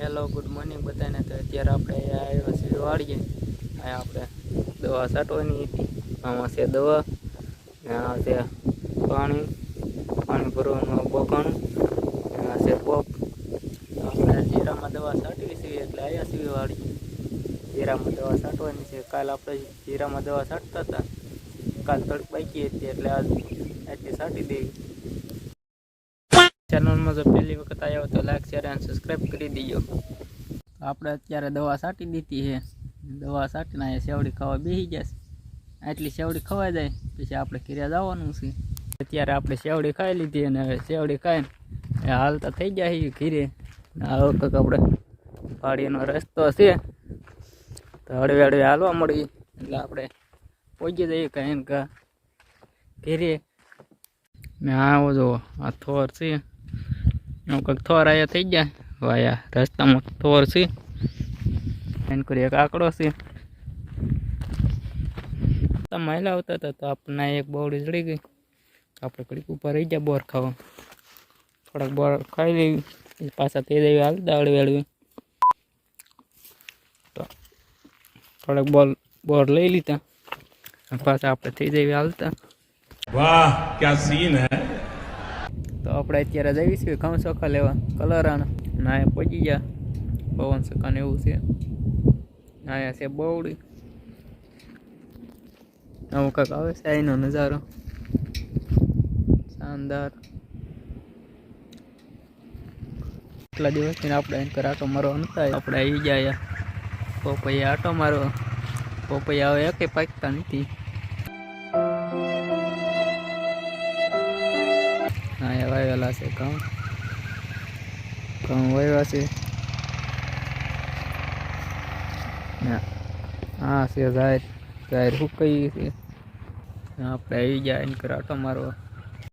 Hello good morning બધાને. તો અત્યારે આપણે આવ્યા છીએ વાળીએ અહીંયા આપણે દવા છાંટવાની હતી. આમાં છે દવા આ છે પાણી પાણી ભરવાનું બોકાણું આ છે પોપ આપણે જીરામાં દવા છાંટવી છે એટલે આવ્યા છીએ વાળીએ જીરામાં દવા છાંટવાની છે. કાલ આપણે જીરામાં દવા છાંટતા હતા. કાલ થોડીક બાકી હતી એટલે આજ એટલી છાંટી દેવી ચેનલમાં જો પહેલી વખત આવ્યો તો લાઈક શેર અને સબસ્ક્રાઈબ કરી દીજો આપણે અત્યારે દવા છાંટી દીધી છે દવા છાંટીને અહીંયા સેવડી ખાવા બેસી જશે આટલી સેવડી ખવાઈ જાય પછી આપણે કિર્યા જવાનું છે અત્યારે આપણે સેવડી ખાઈ લીધી અને હવે સેવડી ખાઈને એ હાલતા થઈ જાય છે ઘીરે અને આ વખત આપણે પાડીનો રસ્તો છે તો હળવે હળવે હાલવા મળી એટલે આપણે પહોંચી જઈએ કાંઈ ને કાં ઘીરે ને આવો જો આ થોર છે એમ કંઈક થોર આયા થઈ ગયા વાયા રસ્તામાં થોર છે એને કરી એક આંકડો છે તમે હલાવતા હતા તો આપણને એક બોવડી ચડી ગઈ આપણે કડીક ઉપર રહી ગયા બોર ખાવા થોડાક બોર ખાઈ લેવી પાછા તે દેવી હાલ દાવડી વેળવી તો થોડાક બોલ બોર લઈ લીધા પાછા આપણે થઈ દેવી હાલતા વાહ ક્યાં સીન હે આપણે અત્યારે જઈએ છીએ ઘઉં ચોખા લેવા. કલરાના ના એ પહોંચી ગયા. પવન સકાને એવું છે. અહીંયા છે બહુડી આવું કાંક આવે છે અહીંનો નજારો. શાનદાર. એટલા દિવસથી આપણે એમ કર આટો મારવા નતા આપણે આવી ગયા. પોપૈયા આટો મારવા. પોપૈયા આવે એકે પાકતા નથી. અહીંયા કહું ઘઉં ઘઉં વાવ્યા છે હા છે, જાહેર જાહેર હુકાઈ છે છીએ? આપણે આવી જાય એને કરાટો મારવા